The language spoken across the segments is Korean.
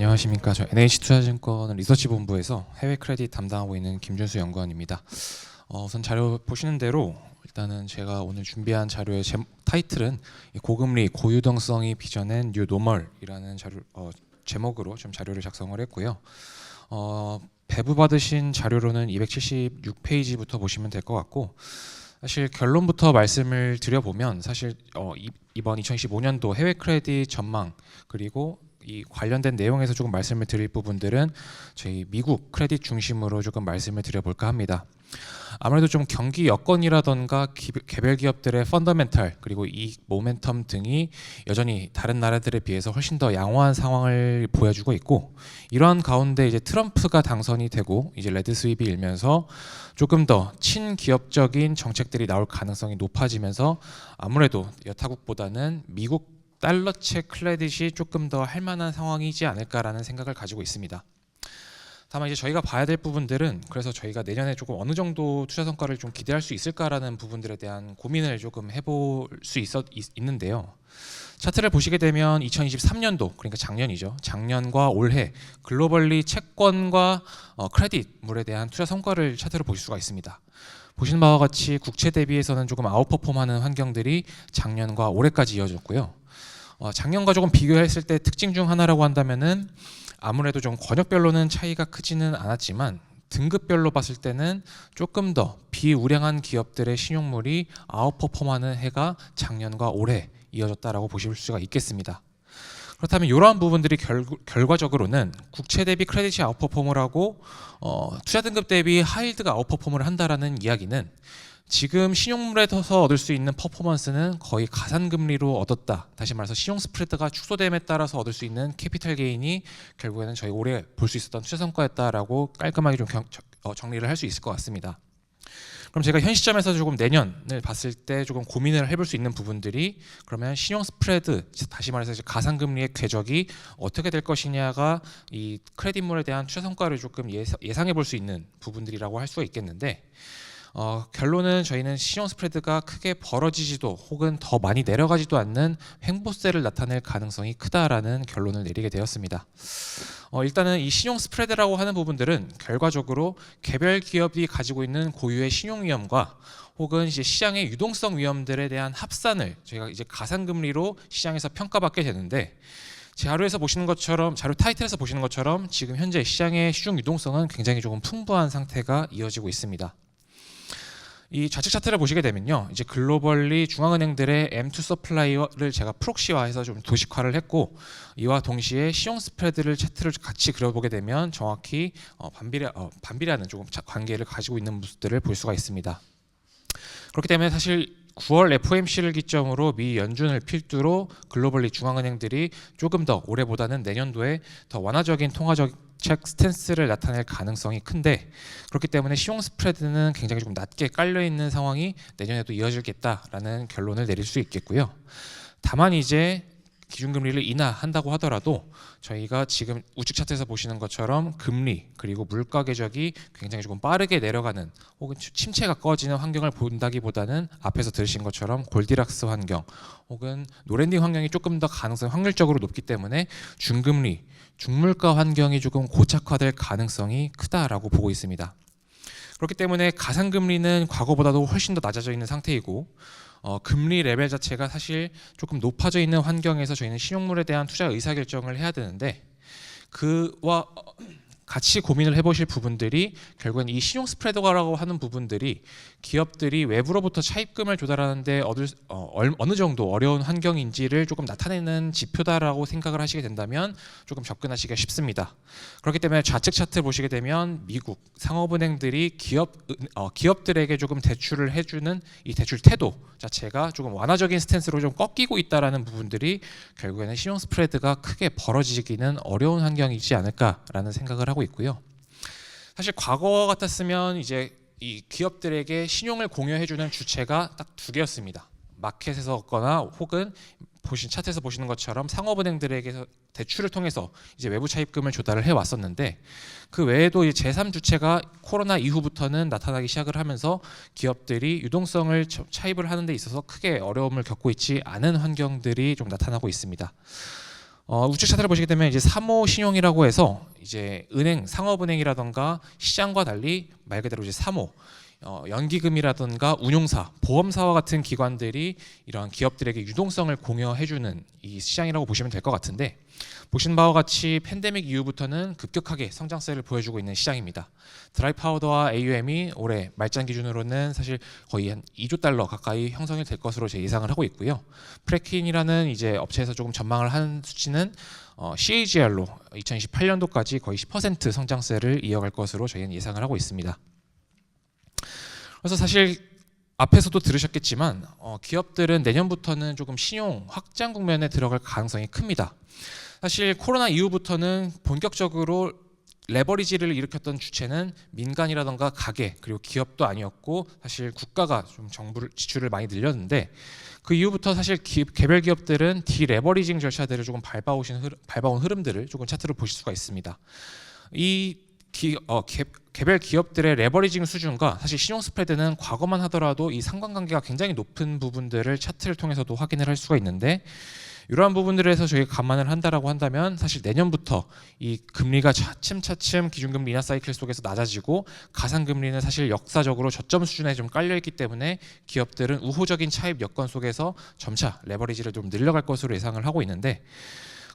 네, 안녕하십니까. 저 NH투자증권 리서치 본부에서 해외 크레딧 담당하고 있는 김준수 연구원입니다. 어, 우선 자료 보시는 대로 일단은 제가 오늘 준비한 자료의 제, 타이틀은 이 고금리 고유동성이 빚어낸 뉴 노멀이라는 자료 어, 제목으로 좀 자료를 작성을 했고요. 어, 배부 받으신 자료로는 276페이지부터 보시면 될 것 같고 사실 결론부터 말씀을 드려보면 사실 어, 이, 이번 2025년도 해외 크레딧 전망 그리고 이 관련된 내용에서 조금 말씀을 드릴 부분들은 저희 미국 크레딧 중심으로 조금 말씀을 드려볼까 합니다. 아무래도 좀 경기 여건이라던가 기, 개별 기업들의 펀더멘탈 그리고 이익 모멘텀 등이 여전히 다른 나라들에 비해서 훨씬 더 양호한 상황을 보여주고 있고 이러한 가운데 이제 트럼프가 당선이 되고 이제 레드 스윕이 일면서 조금 더 친기업적인 정책들이 나올 가능성이 높아지면서 아무래도 여타국보다는 미국 달러채 클레딧이 조금 더 할만한 상황이지 않을까라는 생각을 가지고 있습니다. 다만 이제 저희가 봐야 될 부분들은 그래서 저희가 내년에 조금 어느 정도 투자 성과를 좀 기대할 수 있을까라는 부분들에 대한 고민을 조금 해볼 수 있었 있는데요. 차트를 보시게 되면 2023년도 그러니까 작년이죠. 작년과 올해 글로벌리 채권과 어, 크레딧물에 대한 투자 성과를 차트로 보실 수가 있습니다. 보시는 바와 같이 국채 대비해서는 조금 아웃퍼폼하는 환경들이 작년과 올해까지 이어졌고요. 어, 작년과 조금 비교했을 때 특징 중 하나라고 한다면은 아무래도 좀 권역별로는 차이가 크지는 않았지만 등급별로 봤을 때는 조금 더 비우량한 기업들의 신용물이 아웃퍼폼하는 해가 작년과 올해 이어졌다라고 보실 수가 있겠습니다. 그렇다면 이러한 부분들이 결, 결과적으로는 국채 대비 크레딧이 아웃퍼폼을 하고 어, 투자 등급 대비 하이드가 아웃퍼폼을 한다라는 이야기는 지금 신용물에서 얻을 수 있는 퍼포먼스는 거의 가산금리로 얻었다. 다시 말해서 신용 스프레드가 축소됨에 따라서 얻을 수 있는 캐피탈 게인이 결국에는 저희 올해 볼 수 있었던 투자 성과였다라고 깔끔하게 좀 경, 어, 정리를 할 수 있을 것 같습니다. 그럼 제가 현 시점에서 조금 내년을 봤을 때 조금 고민을 해볼 수 있는 부분들이 그러면 신용 스프레드 다시 말해서 가상금리의 궤적이 어떻게 될 것이냐가 이 크레딧물에 대한 투자 성과를 조금 예상해 볼 수 있는 부분들이라고 할 수가 있겠는데 어, 결론은 저희는 신용 스프레드가 크게 벌어지지도 혹은 더 많이 내려가지도 않는 횡보세를 나타낼 가능성이 크다라는 결론을 내리게 되었습니다. 어, 일단은 이 신용 스프레드라고 하는 부분들은 결과적으로 개별 기업이 가지고 있는 고유의 신용 위험과 혹은 이제 시장의 유동성 위험들에 대한 합산을 저희가 이제 가상금리로 시장에서 평가받게 되는데 자료에서 보시는 것처럼 자료 타이틀에서 보시는 것처럼 지금 현재 시장의 시중 유동성은 굉장히 조금 풍부한 상태가 이어지고 있습니다. 이 좌측 차트를 보시게 되면요. 이제 글로벌리 중앙은행들의 M2 서플라이를 제가 프록시화해서 좀 도식화를 했고 이와 동시에 시용 스프레드를 차트를 같이 그려보게 되면 정확히 어, 반비례 어, 반비례하는 조금 관계를 가지고 있는 모습들을 볼 수가 있습니다. 그렇기 때문에 사실 9월 FOMC를 기점으로 미 연준을 필두로 글로벌리 중앙은행들이 조금 더 올해보다는 내년도에 더 완화적인 통화적 책 스탠스를 나타낼 가능성이 큰데 그렇기 때문에 시용 스프레드는 굉장히 좀 낮게 깔려 있는 상황이 내년에도 이어질겠다라는 결론을 내릴 수 있겠고요. 다만 이제 기준금리를 인하한다고 하더라도 저희가 지금 우측 차트에서 보시는 것처럼 금리 그리고 물가 궤적이 굉장히 조금 빠르게 내려가는 혹은 침체가 꺼지는 환경을 본다기보다는 앞에서 들으신 것처럼 골디락스 환경 혹은 노랜딩 환경이 조금 더 가능성이 확률적으로 높기 때문에 중금리 중물가 환경이 조금 고착화될 가능성이 크다라고 보고 있습니다. 그렇기 때문에 가상금리는 과거보다도 훨씬 더 낮아져 있는 상태이고 어, 금리 레벨 자체가 사실 조금 높아져 있는 환경에서 저희는 신용물에 대한 투자 의사결정을 해야 되는데 그와 같이 고민을 해보실 부분들이 결국엔 이 신용 스프레드라고 하는 부분들이 기업들이 외부로부터 차입금을 조달하는데 얻을 어, 어느 정도 어려운 환경인지를 조금 나타내는 지표다라고 생각을 하시게 된다면 조금 접근하시기가 쉽습니다. 그렇기 때문에 좌측 차트 보시게 되면 미국 상업은행들이 기업 어, 기업들에게 조금 대출을 해주는 이 대출 태도 자체가 조금 완화적인 스탠스로 좀 꺾이고 있다라는 부분들이 결국에는 신용 스프레드가 크게 벌어지기는 어려운 환경이지 않을까라는 생각을 하고. 하고 있고요. 사실 과거 같았으면 이제 이 기업들에게 신용을 공유해주는 주체가 딱 두 개였습니다. 마켓에서 얻거나 혹은 보신 차트에서 보시는 것처럼 상업은행들에게 대출을 통해서 이제 외부 차입금을 조달을 해 왔었는데 그 외에도 이제 제3 주체가 코로나 이후부터는 나타나기 시작을 하면서 기업들이 유동성을 차입을 하는 데 있어서 크게 어려움을 겪고 있지 않은 환경들이 좀 나타나고 있습니다. 어, 우측 차트를 보시게 되면 이제 3호 신용이라고 해서 이제 은행, 상업은행이라던가 시장과 달리 말 그대로 이제 3호 어, 연기금이라든가 운용사, 보험사와 같은 기관들이 이러한 기업들에게 유동성을 공여해주는 이 시장이라고 보시면 될 것 같은데 보신 바와 같이 팬데믹 이후부터는 급격하게 성장세를 보여주고 있는 시장입니다. 드라이 파우더와 AUM이 올해 말장 기준으로는 사실 거의 한 2조 달러 가까이 형성이 될 것으로 제 예상을 하고 있고요. 프레킨이라는 이제 업체에서 조금 전망을 한 수치는 어, CAGR로 2028년도까지 거의 10% 성장세를 이어갈 것으로 저희는 예상을 하고 있습니다. 그래서 사실 앞에서도 들으셨겠지만 어, 기업들은 내년부터는 조금 신용 확장 국면에 들어갈 가능성이 큽니다. 사실 코로나 이후부터는 본격적으로 레버리지를 일으켰던 주체는 민간이라던가 가게 그리고 기업도 아니었고 사실 국가가 좀 정부를 지출을 많이 늘렸는데 그 이후부터 사실 기, 개별 기업들은 디레버리징 절차들을 조금 밟아오신 흐름, 밟아온 흐름들을 조금 차트로 보실 수가 있습니다. 이 기, 어, 개, 개별 기업들의 레버리징 수준과 사실 신용 스프레드는 과거만 하더라도 이 상관관계가 굉장히 높은 부분들을 차트를 통해서도 확인을 할 수가 있는데 이러한 부분들에서 저희가 감안을 한다라고 한다면 사실 내년부터 이 금리가 차츰차츰 기준금리 인하 사이클 속에서 낮아지고 가상금리는 사실 역사적으로 저점 수준에 좀 깔려 있기 때문에 기업들은 우호적인 차입 여건 속에서 점차 레버리지를 좀 늘려갈 것으로 예상을 하고 있는데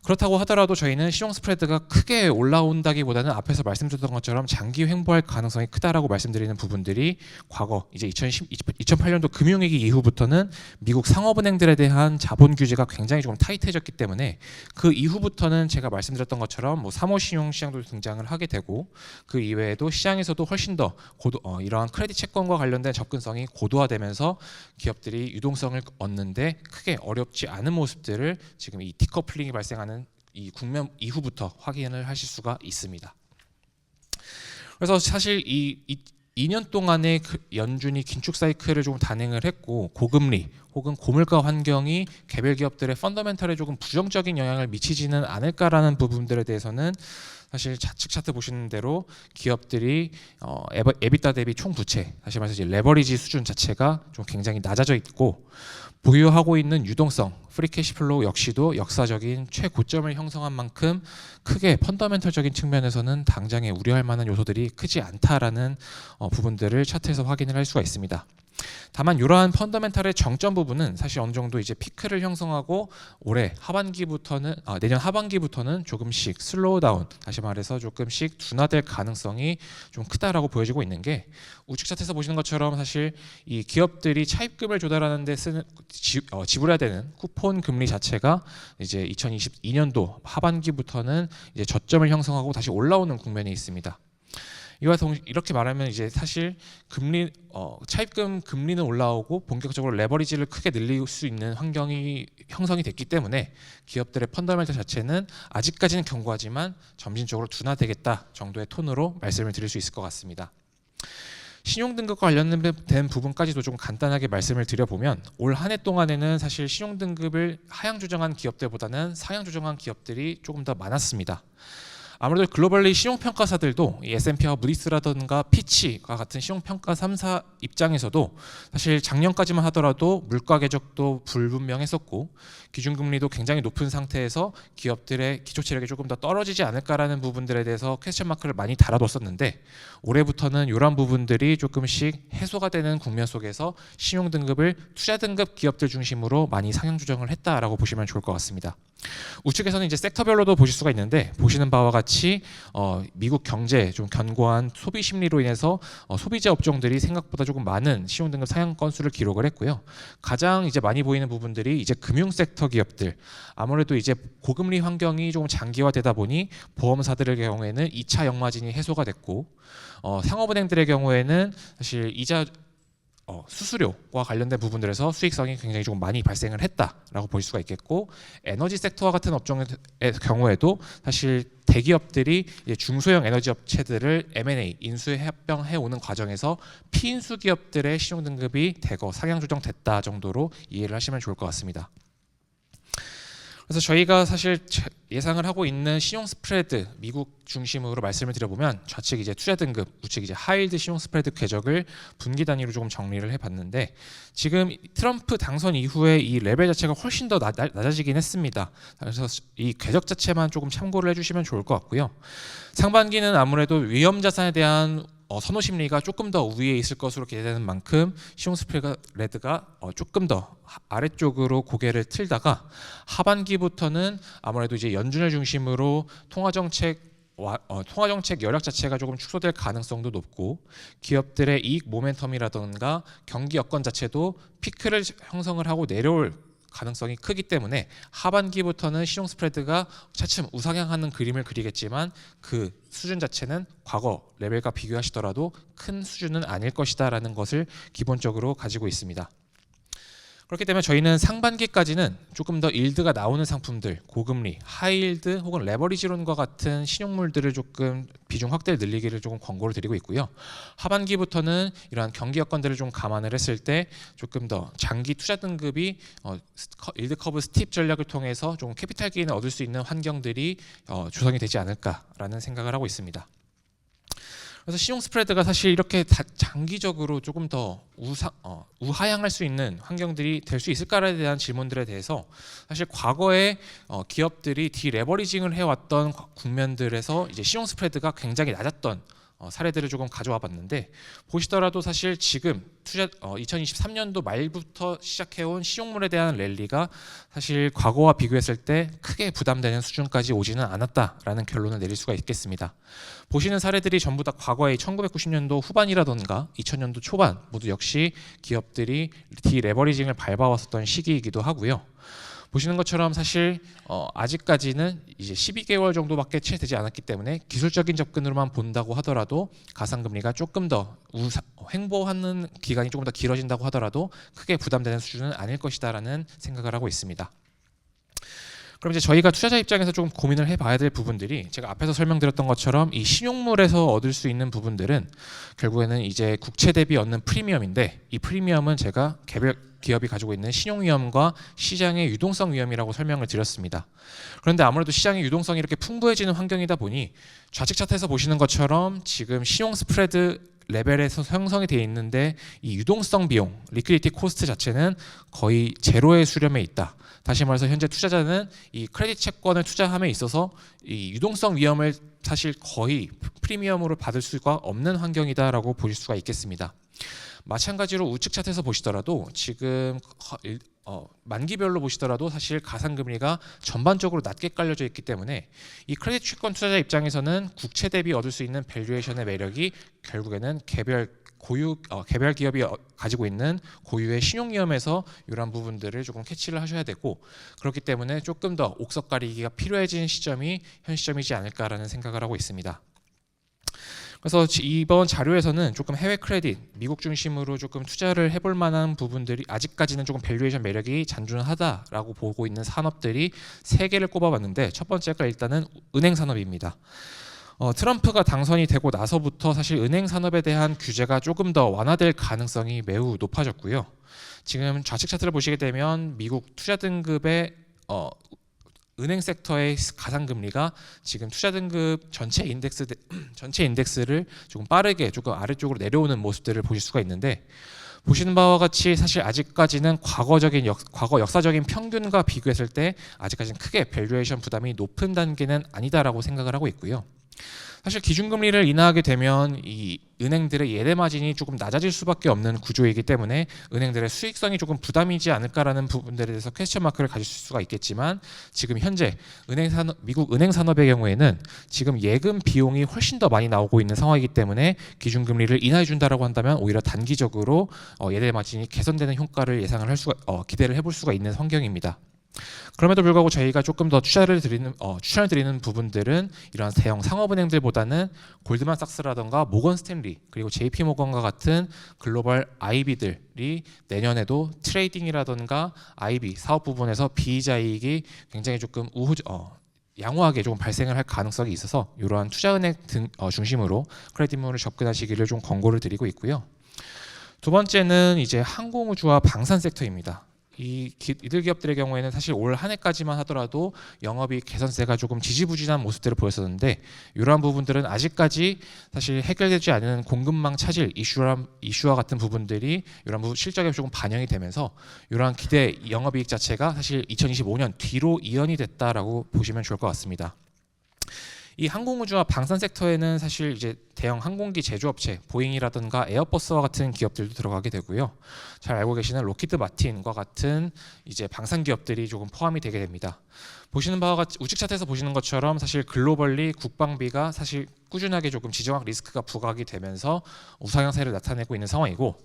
그렇다고 하더라도 저희는 신용 스프레드가 크게 올라온다기보다는 앞에서 말씀드렸던 것처럼 장기 횡보할 가능성이 크다라고 말씀드리는 부분들이 과거 이제 2010, 2008년도 금융위기 이후부터는 미국 상업은행들에 대한 자본 규제가 굉장히 조금 타이트해졌기 때문에 그 이후부터는 제가 말씀드렸던 것처럼 뭐 3호 신용 시장도 등장을 하게 되고 그 이외에도 시장에서도 훨씬 더 고도, 어, 이러한 크레딧 채권과 관련된 접근성이 고도화되면서 기업들이 유동성을 얻는데 크게 어렵지 않은 모습들을 지금 이 디커플링이 발생하는 이 국면 이후부터 확인을 하실 수가 있습니다. 그래서 사실 이, 이 2년 동안의 그 연준이 긴축 사이클을 조금 단행을 했고 고금리 혹은 고물가 환경이 개별 기업들의 펀더멘털에 조금 부정적인 영향을 미치지는 않을까라는 부분들에 대해서는 사실 좌측 차트 보시는 대로 기업들이 어, 에비타 대비 총 부채 다시 말해서 레버리지 수준 자체가 좀 굉장히 낮아져 있고 보유하고 있는 유동성 프리 캐시플로우 역시도 역사적인 최고점을 형성한 만큼 크게 펀더멘털적인 측면에서는 당장에 우려할 만한 요소들이 크지 않다라는 어, 부분들을 차트에서 확인을 할 수가 있습니다. 다만 이러한 펀더멘탈의 정점 부분은 사실 어느 정도 이제 피크를 형성하고 올해 하반기부터는 아, 내년 하반기부터는 조금씩 슬로우 다운 다시 말해서 조금씩 둔화될 가능성이 좀 크다라고 보여지고 있는 게 우측 차트에서 보시는 것처럼 사실 이 기업들이 차입금을 조달하는 데 쓰는 지, 어, 지불해야 되는 쿠폰 금리 자체가 이제 2022년도 하반기부터는 이제 저점을 형성하고 다시 올라오는 국면에 있습니다. 이와 동 이렇게 말하면 이제 사실 금리 어, 차입금 금리는 올라오고 본격적으로 레버리지를 크게 늘릴 수 있는 환경이 형성이 됐기 때문에 기업들의 펀더멘털 자체는 아직까지는 견고하지만 점진적으로 둔화되겠다 정도의 톤으로 말씀을 드릴 수 있을 것 같습니다. 신용등급과 관련된 부분까지도 좀 간단하게 말씀을 드려보면 올 한 해 동안에는 사실 신용등급을 하향 조정한 기업들보다는 상향 조정한 기업들이 조금 더 많았습니다. 아무래도 글로벌리 신용평가사들도 S&P와 무디스라든가 피치와 같은 신용평가 3사 입장에서도 사실 작년까지만 하더라도 물가 궤적도 불분명했었고 기준금리도 굉장히 높은 상태에서 기업들의 기초 체력이 조금 더 떨어지지 않을까라는 부분들에 대해서 퀘스천 마크를 많이 달아뒀었는데 올해부터는 이런 부분들이 조금씩 해소가 되는 국면 속에서 신용 등급을 투자 등급 기업들 중심으로 많이 상향 조정을 했다라고 보시면 좋을 것 같습니다. 우측에서는 이제 섹터별로도 보실 수가 있는데 보시는 바와 같이 어, 미국 경제 좀 견고한 소비 심리로 인해서 어, 소비자 업종들이 생각보다 조금 많은 신용 등급 상향 건수를 기록을 했고요. 가장 이제 많이 보이는 부분들이 이제 금융 섹터 기업들 아무래도 이제 고금리 환경이 조금 장기화되다 보니 보험사들의 경우에는 2차 역마진이 해소가 됐고 어, 상업은행들의 경우에는 사실 이자 어, 수수료와 관련된 부분들에서 수익성이 굉장히 조금 많이 발생을 했다라고 볼 수가 있겠고 에너지 섹터와 같은 업종의 경우에도 사실 대기업들이 중소형 에너지 업체들을 M&A 인수 합병해 오는 과정에서 피인수 기업들의 신용 등급이 대거 상향 조정됐다 정도로 이해를 하시면 좋을 것 같습니다. 그래서 저희가 사실 제- 예상을 하고 있는 신용 스프레드 미국 중심으로 말씀을 드려보면 좌측 이제 투자 등급, 우측 이제 하이드 신용 스프레드 궤적을 분기 단위로 조금 정리를 해봤는데 지금 트럼프 당선 이후에 이 레벨 자체가 훨씬 더 낮, 낮아지긴 했습니다. 그래서 이 궤적 자체만 조금 참고를 해주시면 좋을 것 같고요. 상반기는 아무래도 위험 자산에 대한 어, 선호 심리가 조금 더 우위에 있을 것으로 기대되는 만큼 시용 스프레드가 어, 조금 더 하- 아래쪽으로 고개를 틀다가 하반기부터는 아무래도 이제 연준을 중심으로 통화 정책 와, 어, 통화 정책 여력 자체가 조금 축소될 가능성도 높고 기업들의 이익 모멘텀이라던가 경기 여건 자체도 피크를 형성을 하고 내려올 가능성이 크기 때문에 하반기부터는 신용 스프레드가 차츰 우상향하는 그림을 그리겠지만 그 수준 자체는 과거 레벨과 비교하시더라도 큰 수준은 아닐 것이다라는 것을 기본적으로 가지고 있습니다. 그렇기 때문에 저희는 상반기까지는 조금 더 일드가 나오는 상품들, 고금리, 하이일드 혹은 레버리지론과 같은 신용물들을 조금 비중 확대를 늘리기를 조금 권고를 드리고 있고요. 하반기부터는 이러한 경기 여건들을 좀 감안을 했을 때 조금 더 장기 투자 등급이 어, 일드 커브 스팁 전략을 통해서 좀 캐피탈 게인을 얻을 수 있는 환경들이 어, 조성이 되지 않을까라는 생각을 하고 있습니다. 그래서 신용 스프레드가 사실 이렇게 다- 장기적으로 조금 더 우사, 어, 우하향할 수 있는 환경들이 될 수 있을까에 대한 질문들에 대해서 사실 과거에 어, 기업들이 디레버리징을 해왔던 국면들에서 이제 신용 스프레드가 굉장히 낮았던 어, 사례들을 조금 가져와 봤는데 보시더라도 사실 지금 투자 어, 2023년도 말부터 시작해온 신용물에 대한 랠리가 사실 과거와 비교했을 때 크게 부담되는 수준까지 오지는 않았다라는 결론을 내릴 수가 있겠습니다. 보시는 사례들이 전부 다 과거의 1990년도 후반이라던가 2000년도 초반 모두 역시 기업들이 디레버리징을 밟아왔었던 시기이기도 하고요. 보시는 것처럼 사실 어, 아직까지는 이제 12개월 정도밖에 채 되지 않았기 때문에 기술적인 접근으로만 본다고 하더라도 가상금리가 조금 더 우사, 횡보하는 기간이 조금 더 길어진다고 하더라도 크게 부담되는 수준은 아닐 것이다라는 생각을 하고 있습니다. 그럼 이제 저희가 투자자 입장에서 좀 고민을 해봐야 될 부분들이 제가 앞에서 설명드렸던 것처럼 이 신용물에서 얻을 수 있는 부분들은 결국에는 이제 국채 대비 얻는 프리미엄인데 이 프리미엄은 제가 개별 기업이 가지고 있는 신용 위험과 시장의 유동성 위험이라고 설명을 드렸습니다. 그런데 아무래도 시장의 유동성이 이렇게 풍부해지는 환경이다 보니 좌측 차트에서 보시는 것처럼 지금 신용 스프레드 레벨에서 형성이 되어 있는데 이 유동성 비용, 리퀴디티 코스트 자체는 거의 제로의 수렴에 있다. 다시 말해서 현재 투자자는 이 크레딧 채권을 투자함에 있어서 이 유동성 위험을 사실 거의 프리미엄으로 받을 수가 없는 환경이다라고 보실 수가 있겠습니다. 마찬가지로 우측 차트에서 보시더라도 지금 어, 만기별로 보시더라도 사실 가상금리가 전반적으로 낮게 깔려져 있기 때문에 이 크레딧 채권 투자자 입장에서는 국채 대비 얻을 수 있는 밸류에이션의 매력이 결국에는 개별 고유 어, 개별 기업이 어, 가지고 있는 고유의 신용 위험에서 이러한 부분들을 조금 캐치를 하셔야 되고 그렇기 때문에 조금 더 옥석 가리기가 필요해진 시점이 현 시점이지 않을까라는 생각을 하고 있습니다. 그래서 지- 이번 자료에서는 조금 해외 크레딧, 미국 중심으로 조금 투자를 해볼 만한 부분들이 아직까지는 조금 밸류에이션 매력이 잔존하다라고 보고 있는 산업들이 세 개를 꼽아봤는데 첫 번째가 일단은 은행 산업입니다. 어, 트럼프가 당선이 되고 나서부터 사실 은행 산업에 대한 규제가 조금 더 완화될 가능성이 매우 높아졌고요. 지금 좌측 차트를 보시게 되면 미국 투자 등급의 어, 은행 섹터의 가상금리가 지금 투자 등급 전체 인덱스 대- 전체 인덱스를 조금 빠르게 조금 아래쪽으로 내려오는 모습들을 보실 수가 있는데 보시는 바와 같이 사실 아직까지는 과거적인 역, 과거 역사적인 평균과 비교했을 때 아직까지는 크게 밸류에이션 부담이 높은 단계는 아니다라고 생각을 하고 있고요. 사실 기준금리를 인하하게 되면 이 은행들의 예대 마진이 조금 낮아질 수밖에 없는 구조이기 때문에 은행들의 수익성이 조금 부담이지 않을까라는 부분들에 대해서 퀘스천 마크를 가질 수가 있겠지만 지금 현재 은행 산업 미국 은행 산업의 경우에는 지금 예금 비용이 훨씬 더 많이 나오고 있는 상황이기 때문에 기준금리를 인하해 준다라고 한다면 오히려 단기적으로 어, 예대 마진이 개선되는 효과를 예상을 할 수가 어, 기대를 해볼 수가 있는 환경입니다. 그럼에도 불구하고 저희가 조금 더 투자를 드리는 어, 추천을 드리는 부분들은 이러한 대형 상업은행들보다는 골드만삭스라던가 모건 스탠리 그리고 JP 모건과 같은 글로벌 IB들이 내년에도 트레이딩이라던가 IB 사업 부분에서 비이자 이익이 굉장히 조금 우후 어, 양호하게 조금 발생을 할 가능성이 있어서 이러한 투자은행 등 어, 중심으로 크레딧물을 접근하시기를 좀 권고를 드리고 있고요. 두 번째는 이제 항공우주와 방산 섹터입니다. 이 기- 이들 기업들의 경우에는 사실 올 한 해까지만 하더라도 영업이익 개선세가 조금 지지부진한 모습들을 보였었는데 이러한 부분들은 아직까지 사실 해결되지 않은 공급망 차질 이슈와 이슈와 같은 부분들이 이러한 실적에 조금 반영이 되면서 이러한 기대 영업이익 자체가 사실 2025년 뒤로 이연이 됐다라고 보시면 좋을 것 같습니다. 이 항공우주와 방산 섹터에는 사실 이제 대형 항공기 제조업체 보잉이라든가 에어버스와 같은 기업들도 들어가게 되고요. 잘 알고 계시는 로키드 마틴과 같은 이제 방산 기업들이 조금 포함이 되게 됩니다. 보시는 바와 같이 우측 차트에서 보시는 것처럼 사실 글로벌리 국방비가 사실 꾸준하게 조금 지정학 리스크가 부각이 되면서 우상향세를 나타내고 있는 상황이고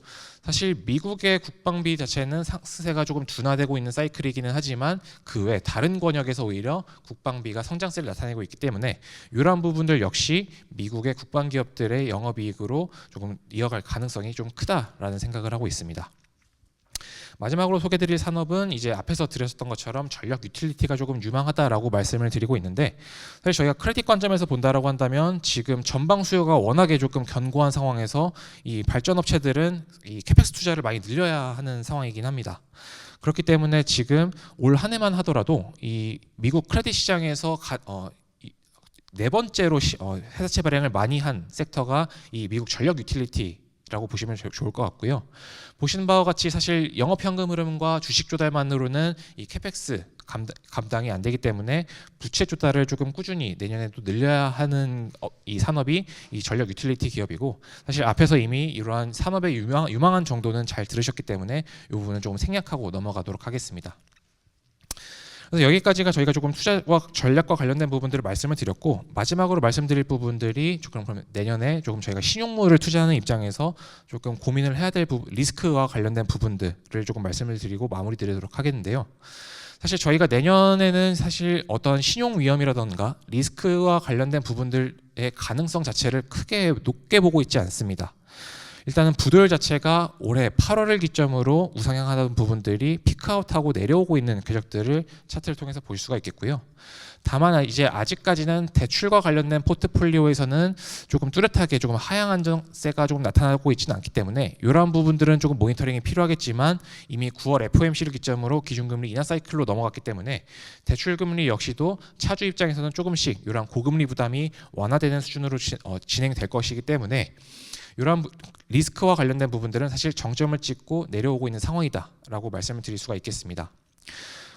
사실 미국의 국방비 자체는 상승세가 조금 둔화되고 있는 사이클이기는 하지만 그 외 다른 권역에서 오히려 국방비가 성장세를 나타내고 있기 때문에 이러한 부분들 역시 미국의 국방 기업들의 영업이익으로 조금 이어갈 가능성이 좀 크다라는 생각을 하고 있습니다. 마지막으로 소개드릴 산업은 이제 앞에서 드렸었던 것처럼 전력 유틸리티가 조금 유망하다라고 말씀을 드리고 있는데 사실 저희가 크레딧 관점에서 본다라고 한다면 지금 전방 수요가 워낙에 조금 견고한 상황에서 이 발전 업체들은 이 캐펙스 투자를 많이 늘려야 하는 상황이긴 합니다. 그렇기 때문에 지금 올 한 해만 하더라도 이 미국 크레딧 시장에서 가, 어, 이- 네 번째로 시, 어, 회사채 발행을 많이 한 섹터가 이 미국 전력 유틸리티 라고 보시면 조- 좋을 것 같고요. 보시는 바와 같이 사실 영업 현금 흐름과 주식 조달만으로는 이 캐펙스 감당, 감당이 안 되기 때문에 부채 조달을 조금 꾸준히 내년에도 늘려야 하는 어, 이 산업이 이 전력 유틸리티 기업이고 사실 앞에서 이미 이러한 산업의 유망, 유망한 정도는 잘 들으셨기 때문에 이 부분은 조금 생략하고 넘어가도록 하겠습니다. 그래서 여기까지가 저희가 조금 투자와 전략과 관련된 부분들을 말씀을 드렸고 마지막으로 말씀드릴 부분들이 조금 그러면 내년에 조금 저희가 신용물을 투자하는 입장에서 조금 고민을 해야 될 부분, 리스크와 관련된 부분들을 조금 말씀을 드리고 마무리 드리도록 하겠는데요. 사실 저희가 내년에는 사실 어떤 신용 위험이라던가 리스크와 관련된 부분들의 가능성 자체를 크게 높게 보고 있지 않습니다. 일단은 부도율 자체가 올해 8월을 기점으로 우상향하던 부분들이 피크아웃하고 내려오고 있는 궤적들을 차트를 통해서 볼 수가 있겠고요. 다만 이제 아직까지는 대출과 관련된 포트폴리오에서는 조금 뚜렷하게 조금 하향 안정세가 조금 나타나고 있지는 않기 때문에 이러한 부분들은 조금 모니터링이 필요하겠지만 이미 9월 FOMC를 기점으로 기준금리 인하 사이클로 넘어갔기 때문에 대출 금리 역시도 차주 입장에서는 조금씩 이러한 고금리 부담이 완화되는 수준으로 지- 어, 진행될 것이기 때문에 이러한 부- 리스크와 관련된 부분들은 사실 정점을 찍고 내려오고 있는 상황이다라고 말씀을 드릴 수가 있겠습니다.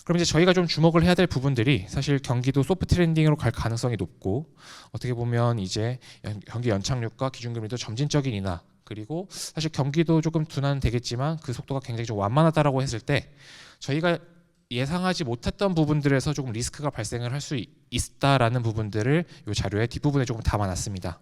그럼 이제 저희가 좀 주목을 해야 될 부분들이 사실 경기도 소프트 랜딩으로 갈 가능성이 높고 어떻게 보면 이제 연- 경기 연착륙과 기준금리도 점진적인 인하 그리고 사실 경기도 조금 둔화는 되겠지만 그 속도가 굉장히 좀 완만하다라고 했을 때 저희가 예상하지 못했던 부분들에서 조금 리스크가 발생을 할 수 있다라는 부분들을 이 자료의 뒷부분에 조금 담아놨습니다.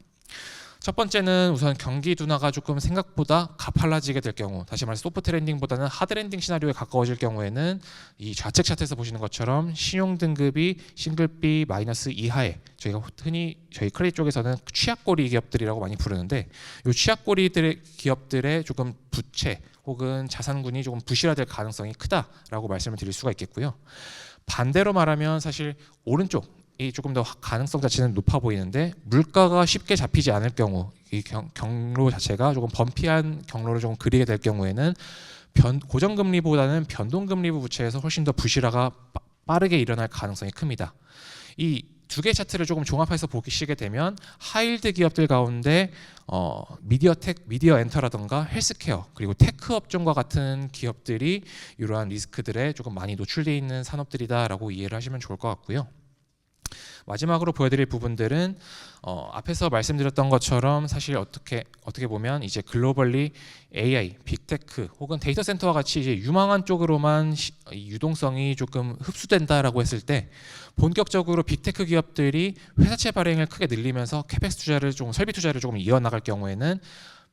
첫 번째는 우선 경기 둔화가 조금 생각보다 가팔라지게 될 경우 다시 말해서 소프트 랜딩보다는 하드 랜딩 시나리오에 가까워질 경우에는 이 좌측 차트에서 보시는 것처럼 신용 등급이 싱글 B 마이너스 이하에 저희가 흔히 저희 크레딧 쪽에서는 취약고리 기업들이라고 많이 부르는데 이 취약고리들의 기업들의 조금 부채 혹은 자산군이 조금 부실화될 가능성이 크다라고 말씀을 드릴 수가 있겠고요. 반대로 말하면 사실 오른쪽 이 조금 더 가능성 자체는 높아 보이는데 물가가 쉽게 잡히지 않을 경우 이 경, 경로 자체가 조금 범피한 경로를 조금 그리게 될 경우에는 변, 고정금리보다는 변동금리 부채에서 훨씬 더 부실화가 빠, 빠르게 일어날 가능성이 큽니다. 이 두 개 차트를 조금 종합해서 보시게 되면 하일드 기업들 가운데 어, 미디어 텍, 미디어 엔터라던가 헬스케어 그리고 테크 업종과 같은 기업들이 이러한 리스크들에 조금 많이 노출되어 있는 산업들이다라고 이해를 하시면 좋을 것 같고요. 마지막으로 보여드릴 부분들은 어, 앞에서 말씀드렸던 것처럼 사실 어떻게 어떻게 보면 이제 글로벌리 AI, 빅테크 혹은 데이터 센터와 같이 이제 유망한 쪽으로만 시, 이 유동성이 조금 흡수된다라고 했을 때 본격적으로 빅테크 기업들이 회사채 발행을 크게 늘리면서 캐펙스 투자를 조금 설비 투자를 조금 이어나갈 경우에는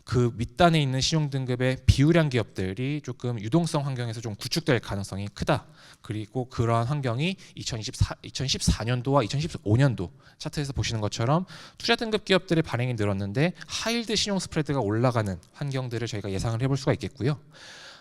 그 밑단에 있는 신용 등급의 비우량 기업들이 조금 유동성 환경에서 좀 구축될 가능성이 크다. 그리고 그러한 환경이 2024, 2014년도와 2015년도 차트에서 보시는 것처럼 투자 등급 기업들의 발행이 늘었는데 하일드 신용 스프레드가 올라가는 환경들을 저희가 예상을 해볼 수가 있겠고요.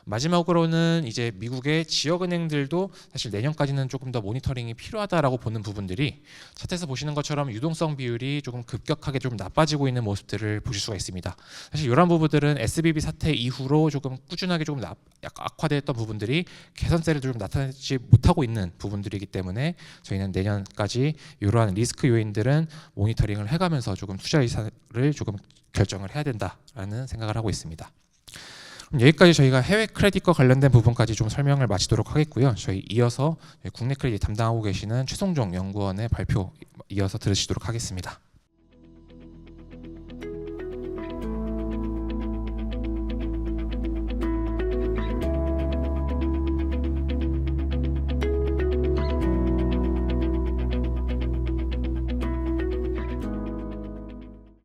마지막으로는 이제 미국의 지역 은행들도 사실 내년까지는 조금 더 모니터링이 필요하다라고 보는 부분들이 차트에서 보시는 것처럼 유동성 비율이 조금 급격하게 좀 나빠지고 있는 모습들을 보실 수가 있습니다. 사실 이런 부분들은 SBB 사태 이후로 조금 꾸준하게 조금 악화됐던 부분들이 개선세를 좀 나타내지 못하고 있는 부분들이기 때문에 저희는 내년까지 이러한 리스크 요인들은 모니터링을 해가면서 조금 투자 의사를 조금 결정을 해야 된다라는 생각을 하고 있습니다. 여기까지 저희가 해외 크레딧과 관련된 부분까지 좀 설명을 마치도록 하겠고요. 저희 이어서 국내 크레딧 담당하고 계시는 최송종 연구원의 발표 이어서 들으시도록 하겠습니다.